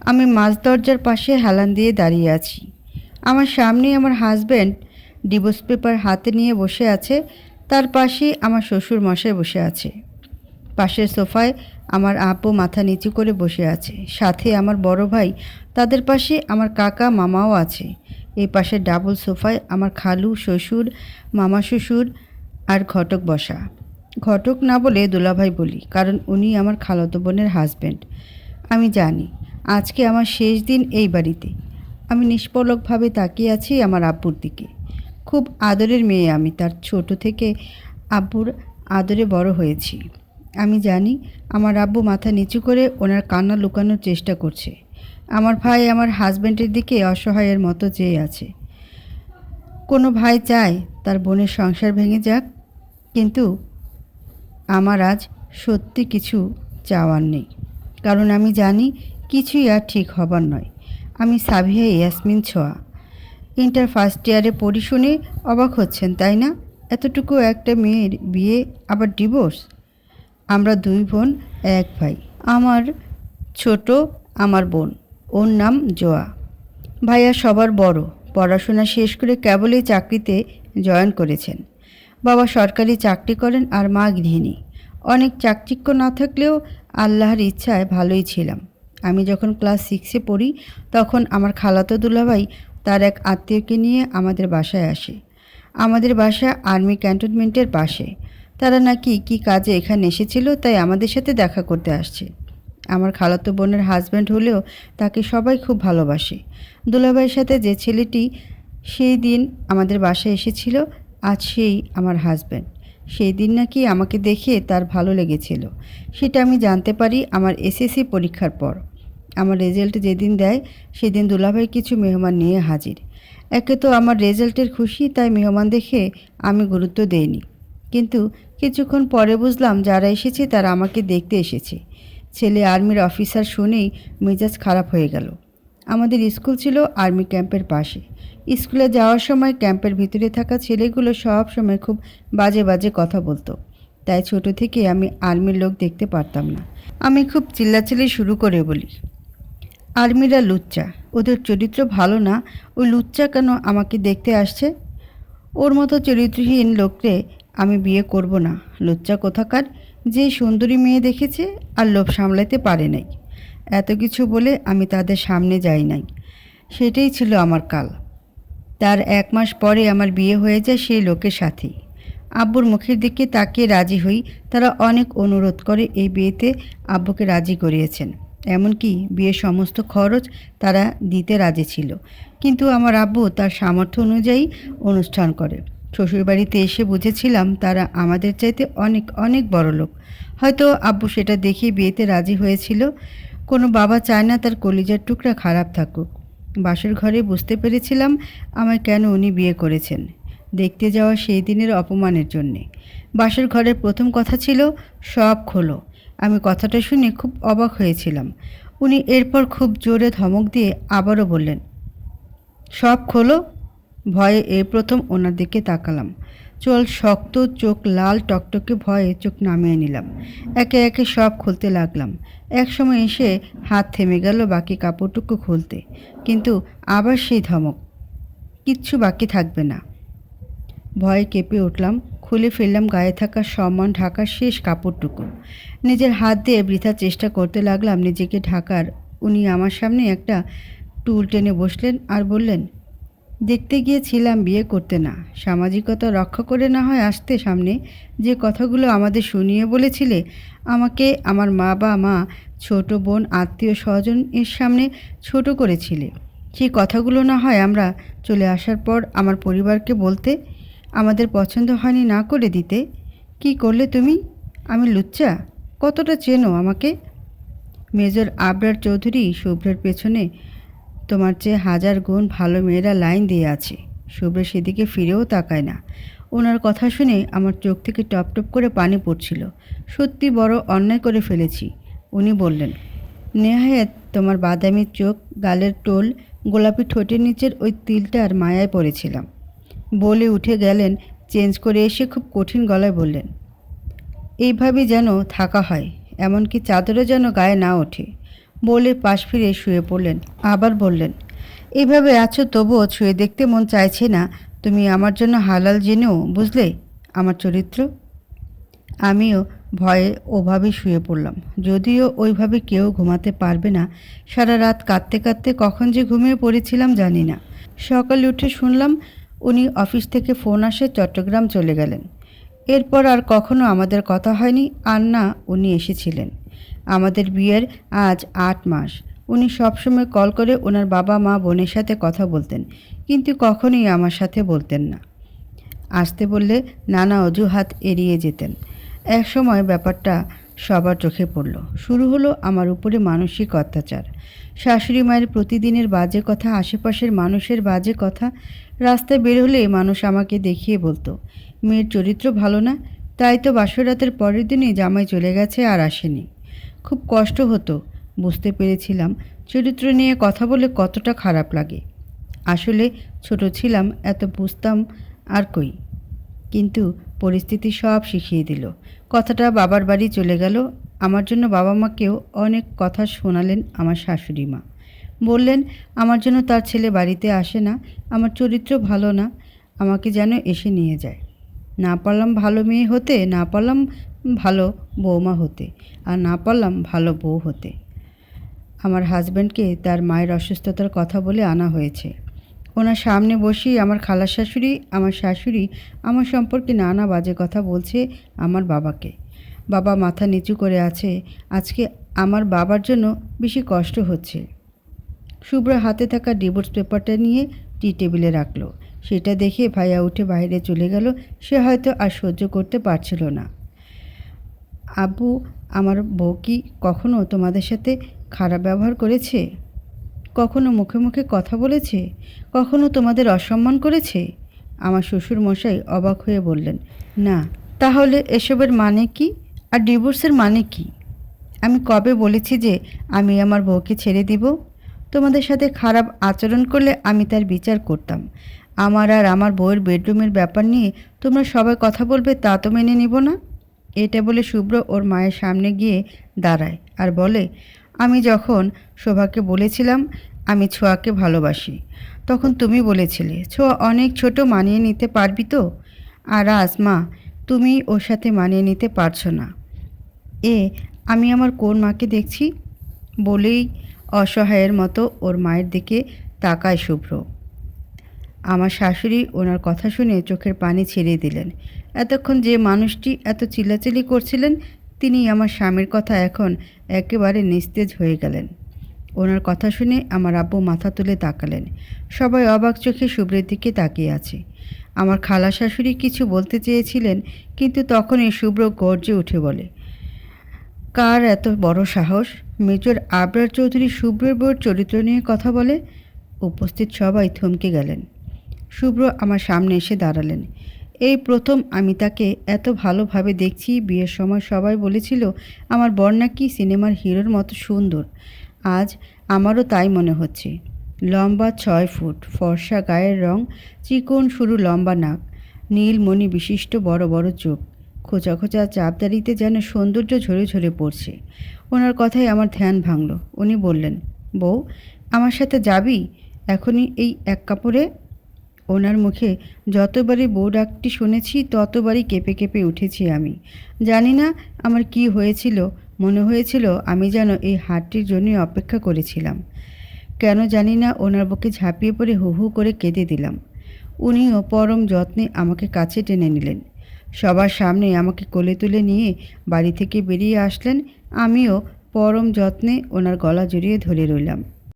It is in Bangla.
আমি মাছ দরজার পাশে হেলান দিয়ে দাঁড়িয়ে আছি। আমার সামনে আমার হাজব্যান্ড ডিভোর্স পেপার হাতে নিয়ে বসে আছে, তার পাশে আমার শ্বশুর মশাই বসে আছে। পাশের সোফায় আমার আপু মাথা নিচু করে বসে আছে। সাথে আমার বড় ভাই, তাদের পাশে আমার কাকা মামাও আছে। এই পাশে ডাবল সোফায় আমার খালু, শ্বশুর, মামা শ্বশুর আর ঘটক বসা। ঘটক না বলে দুলাভাই বলি, কারণ উনি আমার খালাতো বোনের হাজব্যান্ড আমি জানি আজকে আমার শেষ দিন এই বাড়িতে। আমি নিষ্পলকভাবে তাকিয়ে আছি আমার আব্বুর দিকে। খুব আদরের মেয়ে আমি, তার ছোট থেকে আব্বুর আদরে বড় হয়েছি। আমি জানি আমার আব্বু মাথা নিচু করে ওনার কান্না লুকানোর চেষ্টা করছে। আমার ভাই আমার হাজব্যান্ডের দিকে অসহায়ের মতো চেয়ে আছে। কোনো ভাই চায় তার বোনের সংসার ভেঙে যাক, কিন্তু আমার আজ সত্যি কিছু চাওয়ার নেই। কারণ আমি জানি কিছুই আর ঠিক হবার নয়। আমি সাবিয়া ইয়াসমিন ছোয়া। ইন্টার ফার্স্ট ইয়ারে পড়ি শুনে অবাক হচ্ছেন, তাই না? এতটুকু একটা মেয়ের বিয়ে, আবার ডিভোর্স? আমরা দুই বোন, এক ভাই। আমার ছোট, আমার বোন। ওর নাম জোয়া। ভাইয়া সবার বড়। পড়াশোনা শেষ করে কেবলই চাকরিতে জয়েন করেছেন। বাবা সরকারি চাকরি করেন আর মা গৃহিণী। অনেক চাকচিক্য না থাকলেও আল্লাহর ইচ্ছায় ভালোই ছিলাম। আমি যখন ক্লাস সিক্সে পড়ি, তখন আমার খালাতো দুলাভাই তার এক আত্মীয়কে নিয়ে আমাদের বাসায় আসে। আমাদের বাসা আর্মি ক্যান্টনমেন্টের পাশে। তারা নাকি কি কাজে এখানে এসেছিল তাই আমাদের সাথে দেখা করতে আসছে। আমার খালাতো বোনের হাজব্যান্ড হলেও তাকে সবাই খুব ভালোবাসে। দুলাভাইয়ের সাথে যে ছেলেটি, সেই দিন আমাদের বাসায় এসেছিল, আজ সেই আমার হাজব্যান্ড সেই দিন নাকি আমাকে দেখে তার ভালো লেগেছিল। সেটা আমি জানতে পারি আমার এসএসসি পরীক্ষার পর। আমার রেজাল্ট যেদিন দেয়, সেদিন দুলাভাই কিছু মেহমান নিয়ে হাজির। একে তো আমার রেজাল্টের খুশি, তাই মেহমান দেখে আমি গুরুত্ব দেইনি। কিন্তু কিছুক্ষণ পরে বুঝলাম যারা এসেছে তারা আমাকে দেখতে এসেছে। ছেলে আর্মির অফিসার শুনেই মেজাজ খারাপ হয়ে গেল। আমাদের স্কুল ছিল আর্মি ক্যাম্পের পাশে। স্কুলে যাওয়ার সময় ক্যাম্পের ভিতরে থাকা ছেলেগুলো সব সময় খুব বাজে বাজে কথা বলতো। তাই ছোট থেকে আমি আর্মির লোক দেখতে পারতাম না। আমি খুব চিল্লাচিল্লি শুরু করে বলি আর্মিরা লুচ্চা। ওদের চরিত্র ভালো না। ওই লুচ্চা কেন আমাকে দেখতে আসছে? ওর মতো চরিত্রহীন লোককে আমি বিয়ে করব না। লুচ্চা কোথাকার? যে সুন্দরী মেয়ে দেখেছে আর লোভ সামলাতে পারে নাই। এত কিছু বলে আমি তাদের সামনে যাই নাই। সেটাই ছিল আমার কাল। তার এক মাস পরে আমার বিয়ে হয়ে যায় সেই লোকের সাথেই আব্বুর মুখের দিকে তাকিয়ে রাজি হই। তারা অনেক অনুরোধ করে এই বিয়েতে আব্বুকে রাজি করিয়েছেন। এমনকি বিয়ের সমস্ত খরচ তারা দিতে রাজি ছিল। কিন্তু আমার আব্বু তার সামর্থ্য অনুযায়ী অনুষ্ঠান করে। শ্বশুরবাড়িতে এসে বুঝেছিলাম তারা আমাদের চাইতে অনেক অনেক বড় লোক। হয়তো আব্বু সেটা দেখে বিয়েতে রাজি হয়েছিল। কোনো বাবা চায় না তার কলিজার টুকরা খারাপ থাকুক। বাসর ঘরে বুঝতে পেরেছিলাম আমায় কেন উনি বিয়ে করেছেন। দেখতে যাওয়া সেই দিনের অপমানের জন্যে। বাসর ঘরের প্রথম কথা ছিল, সব খোলো। আমি কথাটা শুনে খুব অবাক হয়েছিলাম। উনি এরপর খুব জোরে ধমক দিয়ে আবারও বললেন, সব খোলো, ভয়ে এই প্রথম ওনার দিকে তাকালাম। চোল শক্ত, চোখ লাল, টকটকে ভয়ে চোখ নামিয়ে নিলাম। একে একে সব খুলতে লাগলাম। এক সময় এসে হাত থেমে গেল বাকি কাপড়টুকু খুলতে। কিন্তু আবার সেই ধমক, কিচ্ছু বাকি থাকবে না। ভয়ে কেঁপে উঠলাম, খুলে ফেললাম গায়ে থাকা সম্মান ঢাকার শেষ কাপড়টুকু। নিজের হাত দিয়ে বৃথা চেষ্টা করতে লাগলাম নিজেকে ঢাকার। উনি আমার সামনে একটা টুল টেনে বসলেন আর বললেন, দেখতে গিয়েছিলাম বিয়ে করতে না। সামাজিকতা রক্ষা করে না হয় আসতে সামনে। যে কথাগুলো আমাদের শুনিয়ে বলেছিলে, আমাকে আমার মা বা মা, ছোট বোন, আত্মীয় স্বজন এর সামনে ছোট করেছিলে। সেই কথাগুলো না হয় আমরা চলে আসার পর আমার পরিবারকে বলতে আমাদের পছন্দ হয়নি না করে দিতে। কি করলে তুমি? আমি লুচ্চা। কতটা চেনো আমাকে? মেজর আবরার চৌধুরী শুভ্রের পেছনে তোমার চেয়ে হাজার গুণ ভালো মেয়েরা লাইন দিয়ে আছে। শুভ্র সেদিকে ফিরেও তাকায় না। ওনার কথা শুনে আমার চোখ থেকে টপ টপ করে পানি পড়ছিল। সত্যি বড় অন্যায় করে ফেলেছি। উনি বললেন, নেহায়েত তোমার বাদামি চোখ, গালের টোল, গোলাপি ঠোঁটের নিচের ওই তিলটার মায়ায় পড়েছিলাম। বলে উঠে গেলেন, চেঞ্জ করে এসে খুব কঠিন গলায় বললেন, এইভাবে যেন থাকা হয়, এমনকি চাদরও যেন গায়ে না ওঠে। বলে পাশ ফিরে শুয়ে পড়লেন। আবার বললেন, এইভাবে আছো তবুও ছুঁয়ে দেখতে মন চাইছে না। তুমি আমার জন্য হালাল জেনেও, বুঝলে? আমার চরিত্র? আমিও ভয়ে ওভাবে শুয়ে পড়লাম। যদিও ওইভাবে কেউ ঘুমাতে পারবে না, সারা রাত কাঁদতে কাঁদতে কখন যে ঘুমিয়ে পড়েছিলাম জানি না। সকালে উঠে শুনলাম উনি অফিস থেকে ফোন আসে চট্টগ্রাম চলে গেলেন। এরপর আর কখনো আমাদের কথা হয়নি, আর না উনি এসেছিলেন। আমাদের বিয়ের আজ আট মাস। উনি সবসময় কল করে ওনার বাবা মা বোনের সাথে কথা বলতেন, কিন্তু কখনোই আমার সাথে বলতেন না। আসতে বললে নানা অজুহাত এড়িয়ে যেতেন। এক সময় ব্যাপারটা সবার চোখে পড়ল। শুরু হলো আমার উপরে মানসিক অত্যাচার। শাশুড়ি মায়ের প্রতিদিনের বাজে কথা, আশেপাশের মানুষের বাজে কথা, রাস্তায় বের হলে মানুষ আমাকে দেখিয়ে বলতো, মেয়ের চরিত্র ভালো না, তাই তো বাসরাতের পরের দিনই জামাই চলে গেছে আর আসেনি। খুব কষ্ট হতো, বুঝতে পেরেছিলাম চরিত্র নিয়ে কথা বলে কতটা খারাপ লাগে। আসলে ছোট ছিলাম, এত বুঝতাম আর কই। কিন্তু পরিস্থিতি সব শিখিয়ে দিল। কথাটা বাবার বাড়ি চলে গেল। আমার জন্য বাবা মাকেও অনেক কথা শোনালেন আমার শাশুড়ি মা। বললেন, আমার জন্য তার ছেলে বাড়িতে আসে না। আমার চরিত্র ভালো না। আমাকে যেন এসে নিয়ে যায়। না পারলাম ভালো মেয়ে হতে, না পারলাম ভালো বৌমা হতে, আর না পারলাম ভালো বউ হতে। আমার হাজব্যান্ডকে তার মায়ের অসুস্থতার কথা বলে আনা হয়েছে। ওনার সামনে বসেই আমার খালার শাশুড়ি, আমার শাশুড়ি আমার সম্পর্কে নানা বাজে কথা বলছে আমার বাবাকে। বাবা মাথা নিচু করে আছে। আজকে আমার বাবার জন্য বেশি কষ্ট হচ্ছে। শুভ্র হাতে থাকা ডিভোর্স পেপারটা নিয়ে টি টেবিলে রাখল। সেটা দেখে ভাইয়া উঠে বাইরে চলে গেল। সে হয়তো আর সহ্য করতে পারছিল না। আব্বু, আমার বউ কি কখনো তোমাদের সাথে খারাপ ব্যবহার করেছে? কখনো মুখে মুখে কথা বলেছে? কখনো তোমাদের অসম্মান করেছে? আমার শ্বশুর মশাই অবাক হয়ে বললেন, না। তাহলে এসবের মানে কি? আর ডিভোর্সের মানে কি? আমি কবে বলেছি যে আমি আমার বউকে ছেড়ে দিব? তোমাদের সাথে খারাপ আচরণ করলে আমি তার বিচার করতাম। আমার আর আমার বউয়ের বেডরুমের ব্যাপার নিয়ে তোমরা সবাই কথা বলবে তা তো মেনে নিব না? এটা বলে শুভ্র ওর মায়ের সামনে গিয়ে দাঁড়ায় আর বলে আমি যখন শোভাকে বলেছিলাম, আমি ছোঁয়াকে ভালোবাসি। তখন তুমি বলেছিলে, ছোঁয়া অনেক ছোট মানিয়ে নিতে পারবি তো? আর আজ মা, তুমি ওর সাথে মানিয়ে নিতে পারছ না। এ, আমি আমার কোন মাকে দেখছি? বলেই অসহায়ের মতো ওর মায়ের দিকে তাকায় শুভ্র। আমার শাশুড়ি ওনার কথা শুনে চোখের পানি ছেড়ে দিলেন। এতক্ষণ যে মানুষটি এত চিল্লাচিল্লি করছিলেন তিনি আমার স্বামীর কথা এখন একেবারে নিস্তেজ হয়ে গেলেন। ওনার কথা শুনে আমার আব্বু মাথা তুলে তাকালেন। সবাই অবাক চোখে শুভ্রের দিকে তাকিয়ে আছে। আমার খালা শাশুড়ি কিছু বলতে চেয়েছিলেন, কিন্তু তখনই শুভ্র গর্জে উঠে বলে, কার এত বড় সাহস? মেজর আবরার চৌধুরী শুভ্রের বউয়ের চরিত্র নিয়ে কথা বলে উপস্থিত সবাই থমকে গেলেন। শুভ্র আমার সামনে এসে দাঁড়ালেন। এই প্রথম আমি তাকে এত ভালোভাবে দেখছি, বিয়ের সময় সবাই বলেছিল, আমার বর নাকি সিনেমার হিরোর মতো সুন্দর। আজ আমারও তাই মনে হচ্ছে। লম্বা ছয় ফুট, ফর্সা গায়ের রং, চিকন সরু লম্বা নাক নীলমণি বিশিষ্ট বড় বড় চোখ, খোঁচা খোঁচা চাপদারিতে যেন সৌন্দর্য ঝরে ঝরে পড়ছে। ওনার কথায় আমার ধ্যান ভাঙল। উনি বললেন, বউ, আমার সাথে যাবি? এখনই এই এক কাপড়ে ওনার মুখে যতবারই বউ ডাকটি শুনেছি, ততবারই কেঁপে কেঁপে উঠেছি আমি। জানি না আমার কি হয়েছিল, মনে হয়েছিল আমি যেন এই হাটটির জন্যই অপেক্ষা করেছিলাম। কেন জানি না ওনার বুকে ঝাঁপিয়ে পড়ে হু হু করে কেঁদে দিলাম। উনিও পরম যত্নে আমাকে কাছে টেনে নিলেন। সবার সামনে আমাকে কোলে তুলে নিয়ে বাড়ি থেকে বেরিয়ে আসলেন। আমিও পরম যত্নে ওনার গলা জড়িয়ে ধরে রইলাম।